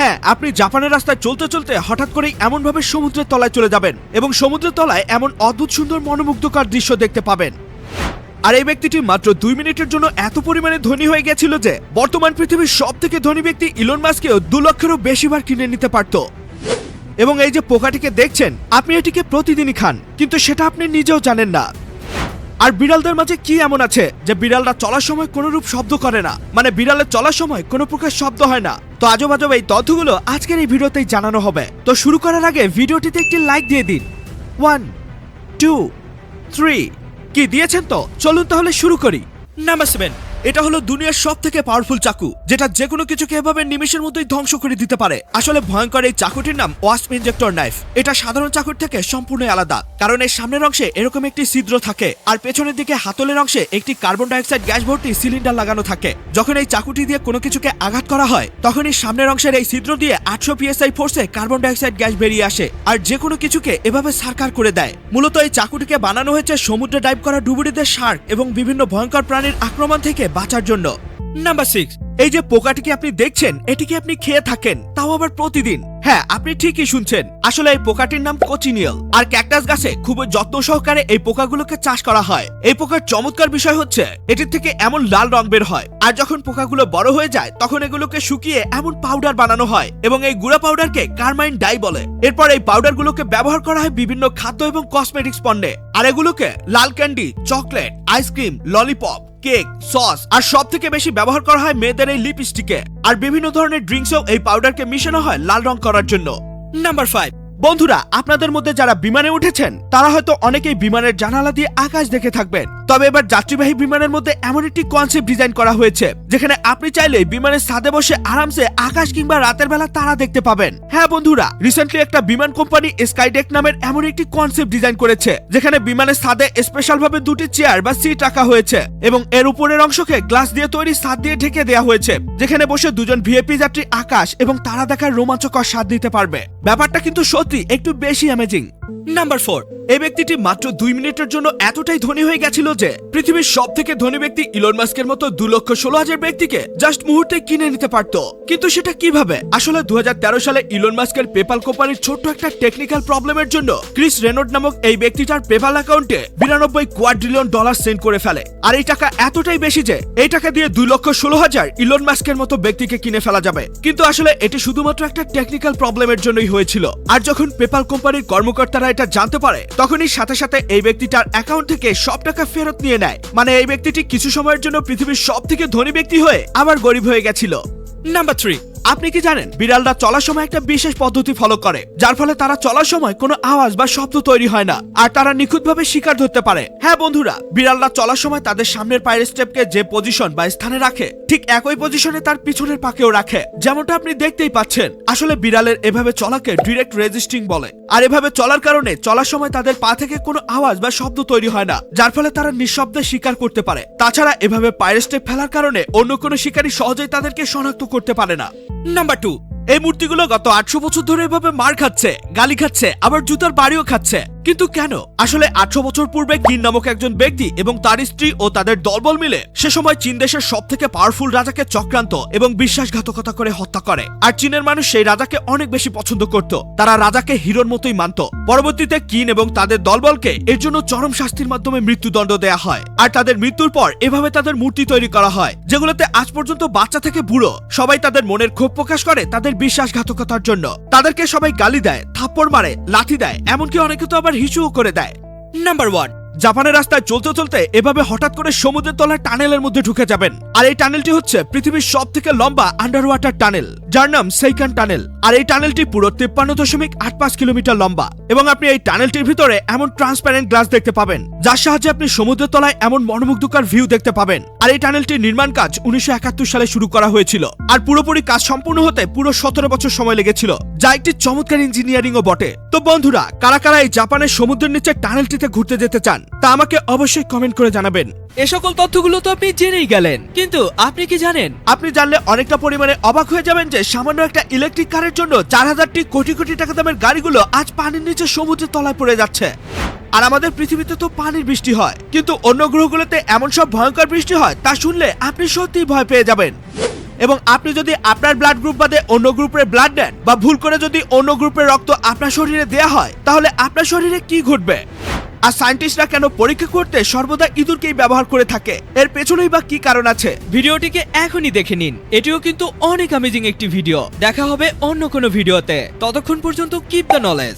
হ্যাঁ আপনি জাপানের রাস্তায় চলতে চলতে হঠাৎ করেই এমনভাবে সমুদ্রের তলায় চলে যাবেন এবং সমুদ্রের তলায় এমন অদ্ভুত সুন্দর মনোমুগ্ধকর দৃশ্য দেখতে পাবেন। আর এই ব্যক্তিটি মাত্র দুই মিনিটের জন্য এত পরিমাণে ধনী হয়ে গেছিল যে বর্তমান পৃথিবীর সব থেকে ধনী ব্যক্তি ইলন মাস্কেও দু লক্ষেরও বেশিবার কিনে নিতে পারত। এবং এই যে পোকাটিকে দেখছেন, আপনি এটিকে প্রতিদিনই খান, কিন্তু সেটা আপনি নিজেও জানেন না। আর বিড়ালদের মাঝে কি এমন আছে যে বিড়ালরা চলার সময় কোনো রূপ শব্দ করে না? মানে বিড়ালের চলার সময় কোনো প্রকার শব্দ হয় না। তো আজব আজব এই তথ্যগুলো আজকের এই ভিডিওতেই জানানো হবে। তো শুরু করার আগে ভিডিওটিতে একটি লাইক দিয়ে দিন। ওয়ান টু থ্রি কি দিয়েছেন তো? চলুন তাহলে শুরু করি। নাম্বার সেভেন এটা হলো দুনিয়ার সব থেকে পাওয়ারফুল চাকু, যেটা যে কোনো কিছুকে এভাবে নিমেষের মধ্যেই ধ্বংস করে দিতে পারে। আসলে ভয়ঙ্কর এই চাকুটির নাম ওয়াস্প ইনজেক্টর নাইফ এটা সাধারণ চাকুর থেকে সম্পূর্ণ আলাদা, কারণ এর সামনের অংশে এরকম একটি ছিদ্র থাকে, আর পেছনের দিকে হাতলের অংশে একটি কার্বন ডাইঅক্সাইড গ্যাস ভর্তি সিলিন্ডার লাগানো থাকে। যখন এই চাকুটি দিয়ে কোনো কিছুকে আঘাত করা হয়, তখন এই সামনের অংশের এই ছিদ্র দিয়ে আটশো পিএসআই ফোর্সে কার্বন ডাইঅক্সাইড গ্যাস বেরিয়ে আসে, আর যে কোনো কিছুকে এভাবে সারকার করে দেয়। মূলত এই চাকুটিকে বানানো হয়েছে সমুদ্রে ডাইভ করা ডুবুরিদের শার্ক এবং বিভিন্ন ভয়ঙ্কর প্রাণীর আক্রমণ থেকে বাঁচার জন্য। নাম্বার সিক্স এই যে পোকাটিকে আপনি দেখছেন? এটিকে আপনি খেয়ে থাকেন? তাও আবার প্রতিদিন। হ্যাঁ আপনি ঠিকই শুনছেন। আসলে এই পোকাটির নাম কোচিনিয়াল। আর ক্যাকটাস গাছে খুবই যত্ন সহকারে এই পোকাগুলোকে চাষ করা হয়। এই পোকার চমৎকার বিষয় হচ্ছে, এটির থেকে এমন লাল রং বের হয়। আর যখন পোকাগুলো বড় হয়ে যায়, তখন এগুলোকে শুকিয়ে এমন পাউডার বানানো হয় এবং এই গুঁড়া পাউডারকে কারমাইন ডাই বলে। এরপর এই পাউডারগুলোকে ব্যবহার করা হয় বিভিন্ন খাদ্য এবং কসমেটিক্স পণ্যে। আর এগুলোকে লাল candy, chocolate, ice cream lollipop cake sauce আর সব থেকে বেশি ব্যবহার করা হয় মেয়েদের এই লিপস্টিকে আর বিভিন্ন ধরনের ড্রিঙ্কসেও এই পাউডারকে মিশানো হয় লাল রং করার জন্য। নাম্বার ফাইভ বন্ধুরা, আপনাদের মধ্যে যারা বিমানে উঠেছেন, তারা হয়তো অনেকেই বিমানের জানালা দিয়ে আকাশ দেখে থাকবেন। তবে এবার যাত্রীবাহী বিমানের মধ্যে এমন একটি কনসেপ্ট ডিজাইন করা হয়েছে, যেখানে আপনি চাইলে বিমানের ছাদে বসে আরামসে আকাশ কিংবা রাতের বেলা তারা দেখতে পাবেন। হ্যাঁ বন্ধুরা রিসেন্টলি একটা বিমান কোম্পানি স্কাইডেক নামের এমন একটি কনসেপ্ট ডিজাইন করেছে, যেখানে বিমানের ছাদে স্পেশাল ভাবে দুটি চেয়ার বা সিট রাখা হয়েছে এবং এর উপরের অংশকে গ্লাস দিয়ে তৈরি ছাদ দিয়ে ঢেকে দেওয়া হয়েছে, যেখানে বসে দুজন ভিএপি যাত্রী আকাশ এবং তারা দেখার রোমাঞ্চকর স্বাদ দিতে পারবে। ব্যাপারটা কিন্তু সত্যি একটু বেশি অ্যামেজিং নাম্বার ফোর এই ব্যক্তিটি মাত্র দুই মিনিটের জন্য এতটাই ধনী হয়ে গেছিল যে পৃথিবীর সব থেকে ধনী ব্যক্তি ইলন মাস্কের মতো দু লক্ষ ষোলো হাজার ব্যক্তিকে জাস্ট মুহূর্তে কিনে নিতে পারত। কিন্তু সেটা কীভাবে? আসলে দু সালে ইলন মাস্কের পেপাল কোম্পানির ছোট্ট একটা টেকনিক্যাল প্রবলেমের জন্য ক্রিস রেনড নামক এই ব্যক্তিটার পেপাল অ্যাকাউন্টে বিরানব্বই কোয়াড্রিলিয়ন ডলার সেন্ড করে ফেলে। আর এই টাকা এতটাই বেশি যে এই টাকা দিয়ে দুই লক্ষ ষোলো হাজার ইলন মাস্কের মতো ব্যক্তিকে কিনে ফেলা যাবে। কিন্তু আসলে এটি শুধুমাত্র একটা টেকনিক্যাল প্রবলেমের জন্যই হয়েছিল। আর যখন পেপাল কোম্পানির কর্মকর্তারা এটা জানতে পারে তখনই সাথে সাথে এই ব্যক্তিটার অ্যাকাউন্ট থেকে সব টাকা ফেরত নিয়ে নেয়। মানে এই ব্যক্তিটি কিছু সময়ের জন্য পৃথিবীর সব থেকে ধনী ব্যক্তি হয়ে আবার গরিব হয়ে গেছিল। নাম্বার থ্রি আপনি কি জানেন, বিড়ালরা চলার সময় একটা বিশেষ পদ্ধতি ফলো করে, যার ফলে তারা চলার সময় কোনো আওয়াজ বা শব্দ তৈরি হয় না, আর তারা নিখুঁতভাবে শিকার ধরতে পারে। হ্যাঁ বন্ধুরা, বিড়ালরা চলার সময় তাদের সামনের পায়ের স্টেপকে যে পজিশন বা স্থানে রাখে, ঠিক একই পজিশনে তার পিছনের পাকেও রাখে। যেমনটা আপনি দেখতেই পাচ্ছেন, আসলে বিড়ালের এভাবে চলাকে ডিরেক্ট রেজিস্টিং বলে, আর এভাবে চলার কারণে চলার সময় তাদের পা থেকে কোনো আওয়াজ বা শব্দ তৈরি হয় না, যার ফলে তারা নিঃশব্দে শিকার করতে পারে। তাছাড়া এভাবে পায়ের স্টেপ ফেলার কারণে অন্য কোনো শিকারী সহজেই তাদেরকে শনাক্ত করতে পারে না। নাম্বার টু এই মূর্তিগুলো গত আটশো বছর ধরে এভাবে মার খাচ্ছে, গালি খাচ্ছে, আবার জুতার বাড়িও খাচ্ছে। কিন্তু কেন? আসলে আটশো বছর পূর্বে কিন নামক একজন ব্যক্তি এবং তার স্ত্রী ও তাদের দলবল মিলে সে সময় চীন দেশের সব থেকে পাওয়ারফুল রাজাকে চক্রান্ত এবং বিশ্বাসঘাতকতা করে হত্যা করে। আর চীনের মানুষ সেই রাজাকে অনেক বেশি পছন্দ করত। তারা রাজাকে হিরোর মতোই মানত। পরবর্তীতে কিন এবং তাদের দলবলকে এর জন্য চরম শাস্তির মাধ্যমে মৃত্যুদণ্ড দেয়া হয়। আর তাদের মৃত্যুর পর এভাবে তাদের মূর্তি তৈরি করা হয়, যেগুলোতে আজ পর্যন্ত বাচ্চা থেকে বুড়ো সবাই তাদের মনের ক্ষোভ প্রকাশ করে তাদের বিশ্বাসঘাতকতার জন্য। তাদেরকে সবাই গালি দেয় থাপ্পড় মারে লাথি দেয়, এমনকি অনেকে তো আবার হিসুও করে দেয়। নাম্বার ওয়ান জাপানের রাস্তায় চলতে চলতে এভাবে হঠাৎ করে সমুদ্রের তলায় টানেলের মধ্যে ঢুকে যাবেন। আর এই টানেলটি হচ্ছে পৃথিবীর সব থেকে লম্বা আন্ডার ওয়াটার টানেল, যার নাম সেইকান টানেল আর এই টানেলটি পুরো তিপ্পান্ন দশমিক আট পাঁচ কিলোমিটার লম্বা। এবং আপনি এই টানেলটির ভিতরে এমন ট্রান্সপারেন্ট গ্লাস দেখতে পাবেন, যার সাহায্যে আপনি সমুদ্রের তলায় এমন মনোমুগ্ধকর ভিউ দেখতে পাবেন। আর এই টানেলটির নির্মাণ কাজ উনিশশো একাত্তর সালে শুরু করা হয়েছিল। আর পুরোপুরি কাজ সম্পূর্ণ হতে পুরো সতেরো বছর সময় লেগেছিল। যা একটি চমৎকার ইঞ্জিনিয়ারিং ও বটে। তো বন্ধুরা কারা কারা এই জাপানের সমুদ্রের নিচে টানেলটিতে ঘুরতে যেতে চান তা আমাকে অবশ্যই কমেন্ট করে জানাবেন। এ সকল তথ্যগুলো তো আপনি জেনেই গেলেন কিন্তু আপনি কি জানেন? আপনি জানলে অনেকটা পরিমাণে অবাক হয়ে যাবেন যে সামান্য একটা ইলেকট্রিক কারের জন্য চার হাজারটি কোটি কোটি টাকা দামের গাড়িগুলো আজ পানির নিচে সমুদ্রের তলায় পড়ে যাচ্ছে। আর আমাদের পৃথিবীতে তো পানির বৃষ্টি হয় কিন্তু অন্য গ্রহগুলোতে এমন সব ভয়ঙ্কর বৃষ্টি হয় তা শুনলে আপনি সত্যিই ভয় পেয়ে যাবেন। এবং আপনি যদি আপনার ব্লাড গ্রুপ বাদে অন্য গ্রুপের ব্লাড নেন বা ভুল করে যদি অন্য গ্রুপের রক্ত আপনার শরীরে দেয়া হয়, তাহলে আপনার শরীরে কি ঘটবে? আর সায়েন্টিস্টরা কেন পরীক্ষা করতে সর্বদা ইঁদুরকেই ব্যবহার করে থাকে? এর পেছনেই বা কি কারণ আছে? ভিডিওটিকে এখনই দেখে নিন। এটিও কিন্তু অনেক অ্যামেজিং একটি ভিডিও দেখা হবে অন্য কোনো ভিডিওতে ততক্ষণ পর্যন্ত কিপ দ্য নলেজ